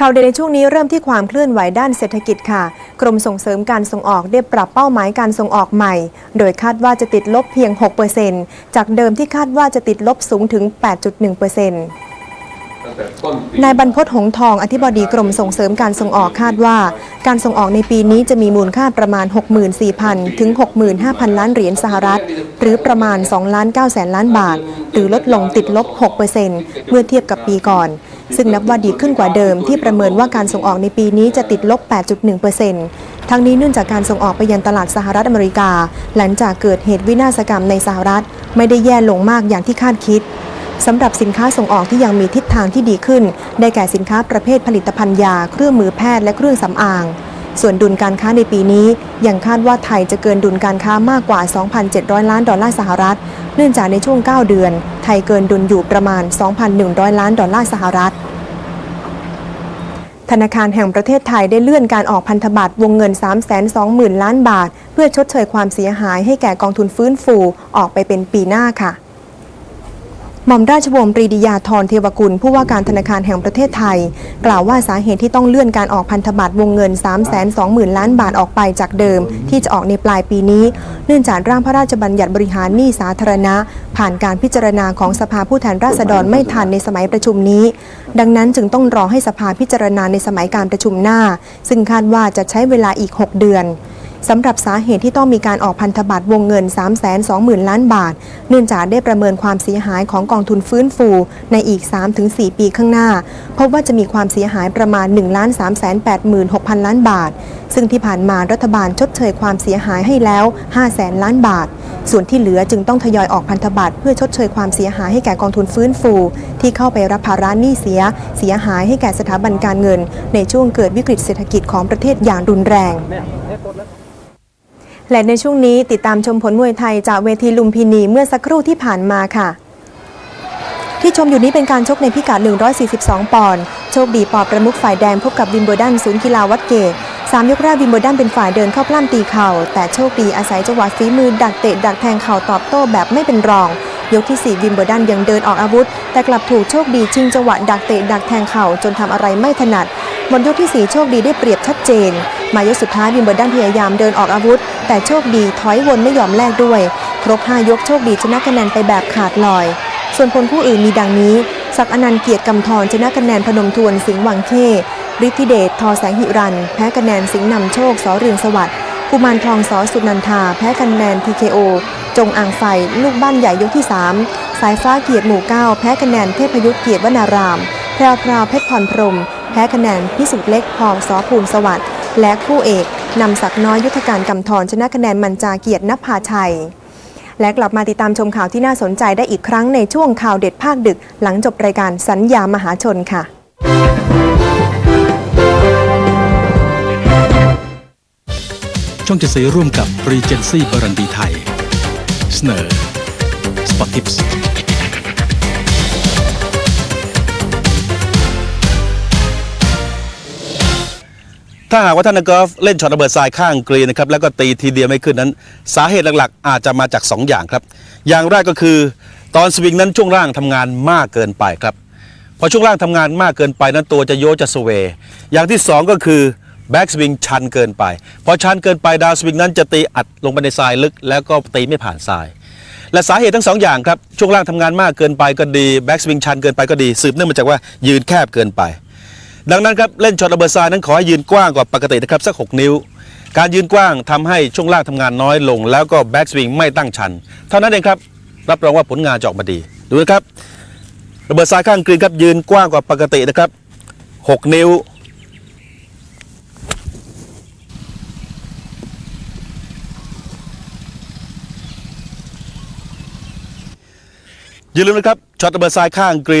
ข่าวเด่นในช่วงนี้เริ่มที่ความเคลื่อนไหวด้านเศรษฐกิจค่ะ กรมส่งเสริมการส่งออกได้ปรับเป้าหมายการส่งออกใหม่ โดยคาดว่าจะติดลบเพียง 6%จากเดิมที่คาดว่าจะติดลบสูงถึง 8.1%นายบรรพตหงส์ทองอธิบดีกรมส่งเสริมการส่งออกคาดว่า การส่งออกในปีนี้จะมีมูลค่าประมาณ 64,000 ถึง 65,000 ล้านเหรียญสหรัฐ หรือประมาณ2ล้าน9แสนล้านบาท หรือลดลงติดลบ 6%เมื่อเทียบกับปีก่อน ซึ่งนับว่าดีขึ้นกว่าเดิมที่ประเมินว่าการส่งออกในปีนี้จะติดลบ 8.1%ทั้งนี้เนื่องจากการส่งออกไปยังตลาดสหรัฐอเมริกา หลังจากเกิดเหตุวินาศกรรมในสหรัฐ ไม่ได้แย่ลงมากอย่างที่คาดคิดสำหรับสินค้าส่งออกที่ยังมีทิศทางที่ดีขึ้น ได้แก่สินค้าประเภทผลิตภัณฑ์ยา เครื่องมือแพทย์และเครื่องสำอาง ส่วนดุลการค้าในปีนี้ ยังคาดว่าไทยจะเกินดุลการค้ามากกว่า 2,700 ล้านดอลลาร์สหรัฐ เนื่องจากในช่วง 9 เดือน ไทยเกินดุลอยู่ประมาณ 2,100 ล้านดอลลาร์สหรัฐธนาคารแห่งประเทศไทยได้เลื่อนการออกพันธบัตรวงเงิน 320,000 ล้านบาท เพื่อชดเชยความเสียหายให้แก่กองทุนฟื้นฟูออกไปเป็นปีหน้าค่ะ หม่อมราชวงศ์ปรีดียาธรเทวกุล ผู้ว่าการธนาคารแห่งประเทศไทย กล่าวว่าสาเหตุที่ต้องเลื่อนการออกพันธบัตรวงเงิน 320,000 ล้านบาทออกไปจากเดิม ที่จะออกในปลายปีนี้ เนื่องจากร่างพระราชบัญญัติบริหารหนี้สาธารณะ ผ่านการพิจารณาของสภาผู้แทนราษฎรไม่ทันในสมัยประชุมนี้ ดังนั้นจึงต้องรอให้สภาพิจารณาในสมัยการประชุมหน้า ซึ่งคาดว่าจะใช้เวลาอีก 6 เดือน สำหรับสาเหตุที่ต้องมีการออกพันธบัตรวงเงิน 320,000 ล้านบาท เนื่องจากได้ประเมินความเสียหายของกองทุนฟื้นฟู ในอีก 3-4 ปีข้างหน้า พบว่าจะมีความเสียหายประมาณ 1 3 8 6 0 0 0 ล้านบาท ซึ่งที่ผ่านมารัฐบาลชดเชยความเสียหายให้แล้ว5แสนล้านบาท ส่วนที่เหลือจึงต้องทยอยออกพันธบัตรเพื่อชดเชยความเสียหายให้แก่กองทุนฟื้นฟู ที่เข้าไปรับภาระหนี้เสีย เสียหายให้แก่สถาบันการเงิน ในช่วงเกิดวิกฤตเศรษฐกิจของประเทศอย่างรุนแรง และในช่วงนี้ติดตามชมผลมวยไทยจากเวทีลุมพินีเมื่อสักครู่ที่ผ่านมาค่ะ ที่ชมอยู่นี้เป็นการชกในพิกัด 142 ปอนด์ โชคดีปอประมุขฝ่ายแดงพบกับวิมเบลดันศูนย์กีฬาวัดเกตสามยกแรกวิมเบลดันเป็นฝ่ายเดินเข้าปล้ำตีเข่า แต่โชคดีอาศัยจังหวะฝีมือดักเตะดักแทงเข่าตอบโต้แบบไม่เป็นรอง ยกที่ 4 วิมเบลดันยังเดินออกอาวุธ แต่กลับถูกโชคดีชิงจังหวะดักเตะดักแทงเข่าจนทำอะไรไม่ถนัดหมดยกที่ 4 โชคดีได้เปรียบชัดเจน มายกสุดท้ายวิมเบลดันพยายามเดินออกอาวุธ แต่โชคดีถอยวนไม่ยอมแลกด้วย ครบ 5 ยกโชคดีชนะคะแนนไปแบบขาดลอย ส่วนผลคู่อื่นมีดังนี้ ศักอนันต์เกียรติกำธรชนะคะแนนพนมทวนสิงห์วังเข้ฤทธิเดชทอแสงหิรัน แพ้คะแนนสิงห์นำโชคสอเรืองสวัสดิ์กุมารทองสอสุนันทา แพ้คะแนน TKO จงอ่างไฟ ลูกบ้านใหญ่ยกที่ 3 สายฟ้าเกียรติหมู่ 9 แพ้คะแนนเทพยุทธเกียรติวนาราม แพรวพราวเพชรพรพรม แพ้คะแนนพิสุทธิ์เล็กพองสอภูลสวัสดิ์ และคู่เอกนำศักน้อยยุทธการกำธรชนะคะแนนมันจาเกียรตินภาชัย และกลับมาติดตามชมข่าวที่น่าสนใจได้อีกครั้งในช่วงข่าวเด็ดภาคดึก หลังจบรายการสัญญามหาชนค่ะช่องจะซื้อร่วมกับ Regency บรันดีไทย เสนอ Spot Tips ถ้าหากว่าท่านนักกอล์ฟเล่นช็อตระเบิดทรายข้างกรีนนะครับแล้วก็ตีทีเดียวไม่ขึ้นนั้น สาเหตุหลักๆ อาจจะมาจาก 2 อย่างครับ อย่างแรกก็คือ ตอนสวิงนั้นช่วงล่างทำงานมากเกินไปครับพอช่วงล่างทำงานมากเกินไปนั้นตัวจะโยจะสเวย์อย่างที่ 2 ก็คือแบ็กสวิงชันเกินไปพอชันเกินไปดาวสวิงนั้นจะตีอัดลงไปในทรายลึก แล้วก็ตีไม่ผ่านทราย และสาเหตุทั้งสองอย่างครับช่วงล่างทำงานมากเกินไปก็ดีแบ็กสวิงชันเกินไปก็ดีสืบเนื่องมาจากว่ายืนแคบเกินไป ดังนั้นครับเล่นช็อตระเบิดทรายนั้นขอให้ยืนกว้างกว่าปกตินะครับสัก 6 นิ้ว การยืนกว้างทำให้ช่วงล่างทำงานน้อยลง แล้วก็แบ็กสวิงไม่ตั้งชัน เท่านั้นเองครับรับรองว่าผลงานจะออกมาดี ดูนะครับ ระเบิดทรายข้างกรีนครับยืนกว้างกว่าปกตินะครับ 6 นิ้วอย่าลืมนะครับช็อตระเบิดทรายข้างกรีน